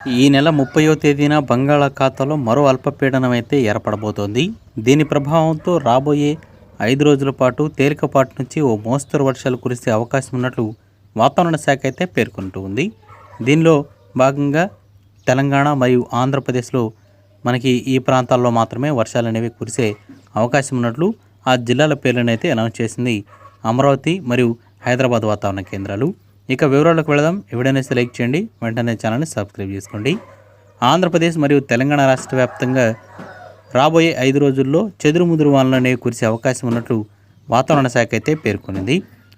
ఈ నెల ముప్పయో తేదీన బంగాళాఖాతంలో మరో అల్పపీడనం అయితే ఏర్పడబోతోంది. దీని ప్రభావంతో రాబోయే ఐదు రోజుల పాటు తేలికపాటి నుంచి ఓ మోస్తరు వర్షాలు కురిసే అవకాశం ఉన్నట్లు వాతావరణ శాఖ అయితే పేర్కొంటూ ఉంది. దీనిలో భాగంగా తెలంగాణ మరియు ఆంధ్రప్రదేశ్లో మనకి ఈ ప్రాంతాల్లో మాత్రమే వర్షాలు అనేవి కురిసే అవకాశం ఉన్నట్లు ఆ జిల్లాల పేర్లను అయితే అనౌన్స్ చేసింది అమరావతి మరియు హైదరాబాద్ వాతావరణ కేంద్రాలు. ఇక వివరాలకు వెళదాం. ఎవడైనా లైక్ చేయండి. వెంటనే ఛానల్ని సబ్స్క్రైబ్ చేసుకోండి. ఆంధ్రప్రదేశ్ మరియు తెలంగాణ రాష్ట్ర వ్యాప్తంగా రాబోయే ఐదు రోజుల్లో చెదురుముదురు వానలు కురిసే అవకాశం ఉన్నట్లు వాతావరణ శాఖ అయితే పేర్కొనింది.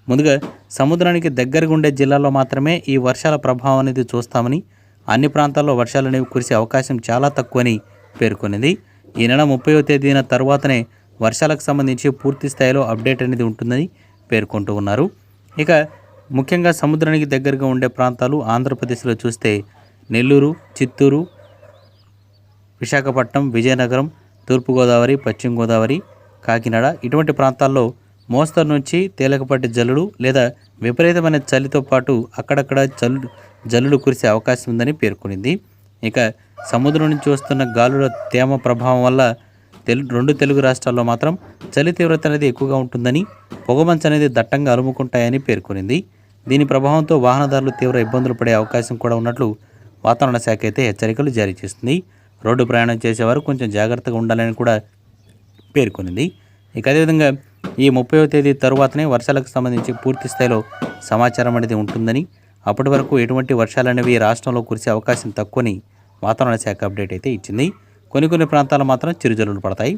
ముందుగా సముద్రానికి దగ్గరగా ఉండే జిల్లాల్లో మాత్రమే ఈ వర్షాల ప్రభావం అనేది చూస్తామని అన్ని ప్రాంతాల్లో వర్షాలు అనేవి కురిసే అవకాశం చాలా తక్కువని పేర్కొనింది. ఈ నెల ముప్పైవ తేదీన తర్వాతనే వర్షాలకు సంబంధించి పూర్తి స్థాయిలో అప్డేట్ అనేది ఉంటుందని పేర్కొంటూ ఉన్నారు. ఇక ముఖ్యంగా సముద్రానికి దగ్గరగా ఉండే ప్రాంతాలు ఆంధ్రప్రదేశ్లో చూస్తే నెల్లూరు చిత్తూరు విశాఖపట్నం విజయనగరం తూర్పుగోదావరి పశ్చిమ గోదావరి కాకినాడ ఇటువంటి ప్రాంతాల్లో మోస్తరు నుంచి తేలికపాటి జల్లుడు లేదా విపరీతమైన చలితో పాటు అక్కడక్కడ జల్లు జల్లులు కురిసే అవకాశం ఉందని పేర్కొనింది. ఇక సముద్రం నుంచి వస్తున్న గాలుల తేమ ప్రభావం వల్ల తెలు రెండు తెలుగు రాష్ట్రాల్లో మాత్రం చలి తీవ్రత అనేది ఎక్కువగా ఉంటుందని పొగమంచు అనేది దట్టంగా అలుముకుంటాయని పేర్కొనింది. దీని ప్రభావంతో వాహనదారులు తీవ్ర ఇబ్బందులు పడే అవకాశం కూడా ఉన్నట్లు వాతావరణ శాఖ అయితే హెచ్చరికలు జారీ చేస్తుంది. రోడ్డు ప్రయాణం చేసేవారు కొంచెం జాగ్రత్తగా ఉండాలని కూడా పేర్కొనింది. ఇక అదేవిధంగా ఈ ముప్పైవ తేదీ తరువాతనే వర్షాలకు సంబంధించి పూర్తి స్థాయిలో సమాచారం అనేది ఉంటుందని అప్పటి వరకు ఎటువంటి వర్షాలు అనేవి రాష్ట్రంలో కురిసే అవకాశం తక్కువని వాతావరణ శాఖ అప్డేట్ అయితే ఇచ్చింది. కొన్ని కొన్ని ప్రాంతాలు మాత్రం చిరుజల్లులు పడతాయి.